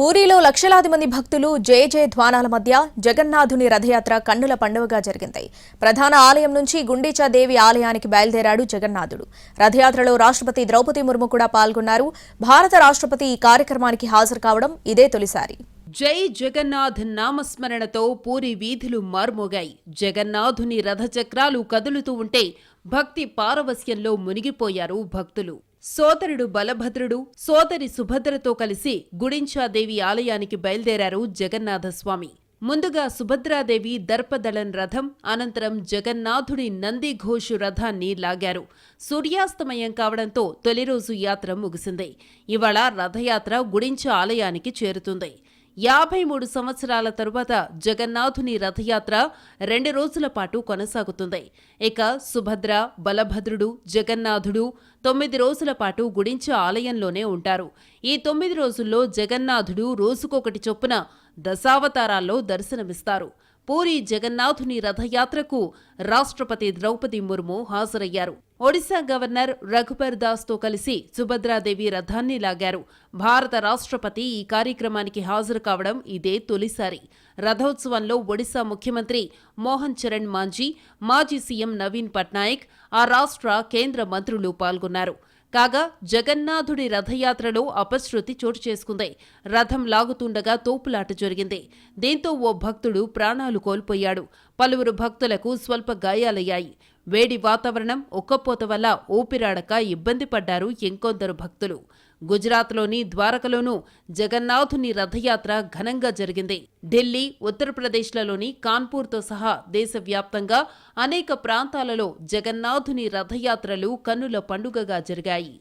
పూరిలో లక్షలాది మంది భక్తులు జయ జయ ధ్వానాల మధ్య జగన్నాథుని రథయాత్ర కన్నుల పండుగగా జరిగింది. ప్రధాన ఆలయం నుంచి గుండీచా దేవి ఆలయానికి బయలుదేరాడు జగన్నాథుడు. రథయాత్రలో రాష్ట్రపతి ద్రౌపది ముర్ము కూడా పాల్గొన్నారు. భారత రాష్ట్రపతి ఈ కార్యక్రమానికి హాజరు కావడం ఇదే తొలిసారి. జై జగన్నాథ్ నామస్మరణతో పూరి వీధులు మార్మోగాయి. జగన్నాథుని రథచక్రాలు కదులుతూ ఉంటే భక్తి పారవస్యంలో మునిగిపోయారు భక్తులు. సోదరుడు బలభద్రుడు సోదరి సుభద్రతో కలిసి గుడించాదేవి ఆలయానికి బయలుదేరారు జగన్నాథస్వామి. ముందుగా సుభద్రాదేవి దర్పదళన్ రథం అనంతరం జగన్నాథుడి నందిఘోషు రథాన్ని లాగారు. సూర్యాస్తమయం కావడంతో తొలి రోజు యాత్ర ముగిసింది. ఇవాళ రథయాత్ర గుడించ ఆలయానికి చేరుతుంది. యాభై మూడు సంవత్సరాల తరువాత జగన్నాథుని రథయాత్ర రెండు రోజుల పాటు కొనసాగుతుంది. ఇక సుభద్ర బలభద్రుడు జగన్నాథుడు తొమ్మిది రోజుల పాటు గుడించ ఆలయంలోనే ఉంటారు. ఈ తొమ్మిది రోజుల్లో జగన్నాథుడు రోజుకొకటి చొప్పున దశావతారాల్లో దర్శనమిస్తారు. పూరి జగన్నాథుని రథయాత్రకు రాష్ట్రపతి ద్రౌపది ముర్ము హాజరయ్యారు. ఒడిశా గవర్నర్ రఘుబర్ దాస్తో కలిసి సుభద్రాదేవి రథాన్ని లాగారు. భారత రాష్ట్రపతి ఈ కార్యక్రమానికి హాజరు కావడం ఇదే తొలిసారి. రథోత్సవంలో ఒడిశా ముఖ్యమంత్రి మోహన్ చరణ్ మాంజీ మాజీ సీఎం నవీన్ పట్నాయక్ ఆ రాష్ట్ర కేంద్ర మంత్రులు పాల్గొన్నారు. కాగా జగన్నాథుడి రథయాత్రలో అపశృతి చోటు చేసుకుంది. రథం లాగుతుండగా తోపులాట జరిగింది. దీంతో ఓ భక్తుడు ప్రాణాలు కోల్పోయాడు. పలువురు భక్తులకు స్వల్ప గాయాలయ్యాయి. వేడి వాతావరణం ఒక్కపోత వల్ల ఊపిరాడక ఇబ్బంది పడ్డారు ఇంకొందరు భక్తులు. గుజరాత్లోని ద్వారకలోనూ జగన్నాథుని రథయాత్ర ఘనంగా జరిగింది. ఢిల్లీ ఉత్తరప్రదేశ్లలోని కాన్పూర్తో సహా దేశవ్యాప్తంగా అనేక ప్రాంతాలలో జగన్నాథుని రథయాత్రలు కన్నుల పండుగగా జరిగాయి.